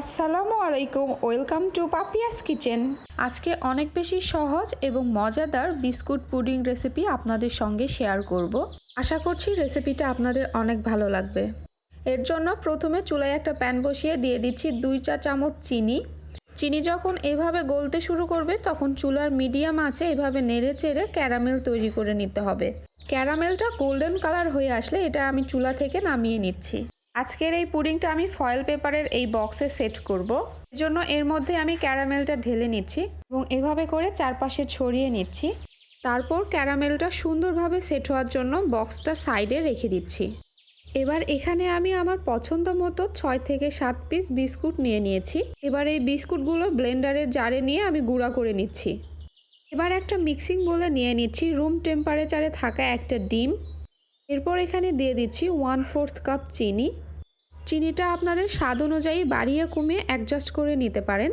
আসসালামু আলাইকুম, welcome to Papiya's kitchen. আজকে অনেক বেশি সহজ এবং মজাদার বিস্কুট পুডিং রেসিপি আপনাদের সঙ্গে শেয়ার করব। আশা করছি রেসিপিটা আপনাদের অনেক ভালো লাগবে। এর জন্য প্রথমে চুলায় একটা প্যান বসিয়ে দিয়ে দিচ্ছি দুই চা চামচ চিনি। চিনি যখন এভাবে গলতে শুরু করবে, তখন চুলার মিডিয়াম আছে এভাবে নেড়ে চেড়ে ক্যারামেল তৈরি করে নিতে হবে। ক্যারামেলটা গোল্ডেন কালার হয়ে আসলে এটা আমি চুলা থেকে নামিয়ে নিচ্ছি। আজকের এই পুডিংটা আমি ফয়েল পেপারের এই বক্সে সেট করব। জন্য এর মধ্যে আমি ক্যারামেলটা ঢেলে নিচ্ছি এবং এভাবে করে চারপাশে ছড়িয়ে নিচ্ছি। তারপর ক্যারামেলটা সুন্দরভাবে সেট হওয়ার জন্য বক্সটা সাইডে রেখে দিচ্ছি। এবার এখানে আমি আমার পছন্দ মতো ছয় থেকে সাত পিস বিস্কুট নিয়ে নিয়েছি। এবার এই বিস্কুটগুলো ব্লেন্ডারের জারে নিয়ে আমি গুঁড়া করে নিচ্ছি। এবার একটা মিক্সিং বলে নিয়ে নিচ্ছি রুম টেম্পারেচারে থাকা একটা ডিম। এরপর এখানে দিয়ে দিচ্ছি ওয়ান ফোর্থ কাপ চিনি। চিনিটা আপনাদের স্বাদ অনুযায়ী বাড়িয়ে কমিয়ে অ্যাডজাস্ট করে নিতে পারেন।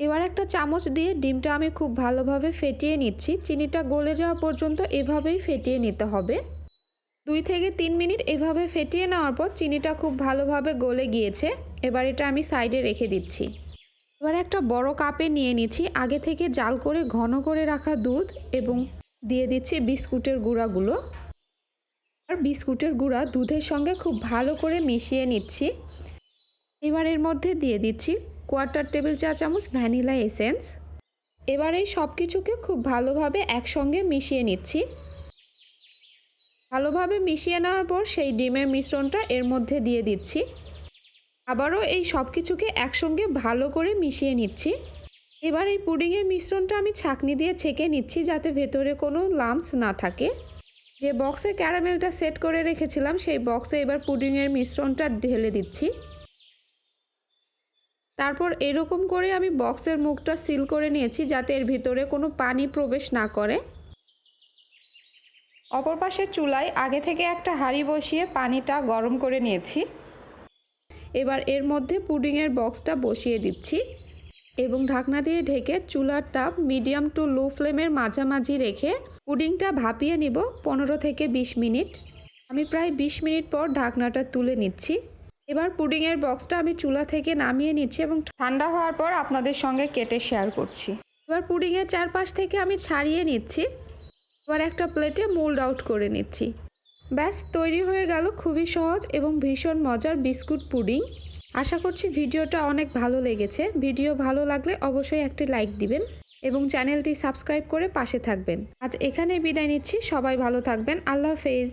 এবার একটা চামচ দিয়ে ডিমটা আমি খুব ভালোভাবে ফেটিয়ে নিচ্ছি। চিনিটা গলে যাওয়া পর্যন্ত এভাবেই ফেটিয়ে নিতে হবে। দুই থেকে তিন মিনিট এভাবে ফেটিয়ে নেওয়ার পর চিনিটা খুব ভালোভাবে গলে গিয়েছে। এবার এটা আমি সাইডে রেখে দিচ্ছি। এবার একটা বড় কাপে নিয়ে নিচ্ছি। আগে থেকে জাল করে ঘন করে রাখা দুধ এবং দিয়ে দিচ্ছি বিস্কুটের গুঁড়াগুলো। আর বিস্কুটের গুঁড়া দুধের সঙ্গে খুব ভালো করে মিশিয়ে নিচ্ছি। এবার এর মধ্যে দিয়ে দিচ্ছি কোয়ার্টার টেবিল চা চামচ ভ্যানিলা এসেন্স। এবার এই সব কিছুকে খুব ভালোভাবে একসঙ্গে মিশিয়ে নিচ্ছি। ভালোভাবে মিশিয়ে নেওয়ার পর সেই ডিমের মিশ্রণটা এর মধ্যে দিয়ে দিচ্ছি। আবারও এই সব কিছুকে একসঙ্গে ভালো করে মিশিয়ে নিচ্ছি। এবার এই পুডিংয়ের মিশ্রণটা আমি ছাঁকনি দিয়ে ছেঁকে নিচ্ছি যাতে ভেতরে কোনো লামস না থাকে। যে বক্সে ক্যারামেলটা সেট করে রেখেছিলাম, সেই বক্সে এবার পুডিংয়ের মিশ্রণটা ঢেলে দিচ্ছি। তারপর এরকম করে আমি বক্সের মুখটা সিল করে নিয়েছি, যাতে এর ভিতরে কোনো পানি প্রবেশ না করে। অপর পাশের চুলায় আগে থেকে একটা হাঁড়ি বসিয়ে পানিটা গরম করে নিয়েছি। এবার এর মধ্যে পুডিংয়ের বক্সটা বসিয়ে দিচ্ছি। এবং ঢাকনা দিয়ে ঢেকে চুলার তাপ মিডিয়াম টু লো ফ্লেমের মাঝামাঝি রেখে পুডিংটা ভাপিয়ে নিব পনেরো থেকে বিশ মিনিট। আমি প্রায় বিশ মিনিট পর ঢাকনাটা তুলে নিচ্ছি। এবার পুডিংয়ের বক্সটা আমি চুলা থেকে নামিয়ে নিচ্ছি এবং ঠান্ডা হওয়ার পর আপনাদের সঙ্গে কেটে শেয়ার করছি। এবার পুডিংয়ের চারপাশ থেকে আমি ছাড়িয়ে নিচ্ছি। এবার একটা প্লেটে মোল্ড আউট করে নিচ্ছি। ব্যাস, তৈরি হয়ে গেল খুবই সহজ এবং ভীষণ মজার বিস্কুট পুডিং। আশা করছি ভিডিওটা অনেক ভালো লেগেছে। ভিডিও ভালো লাগলে অবশ্যই একটি লাইক দিবেন এবং চ্যানেলটি সাবস্ক্রাইব করে পাশে থাকবেন। আজ এখানে বিদায় নিচ্ছি। সবাই ভালো থাকবেন। আল্লাহ হাফেজ।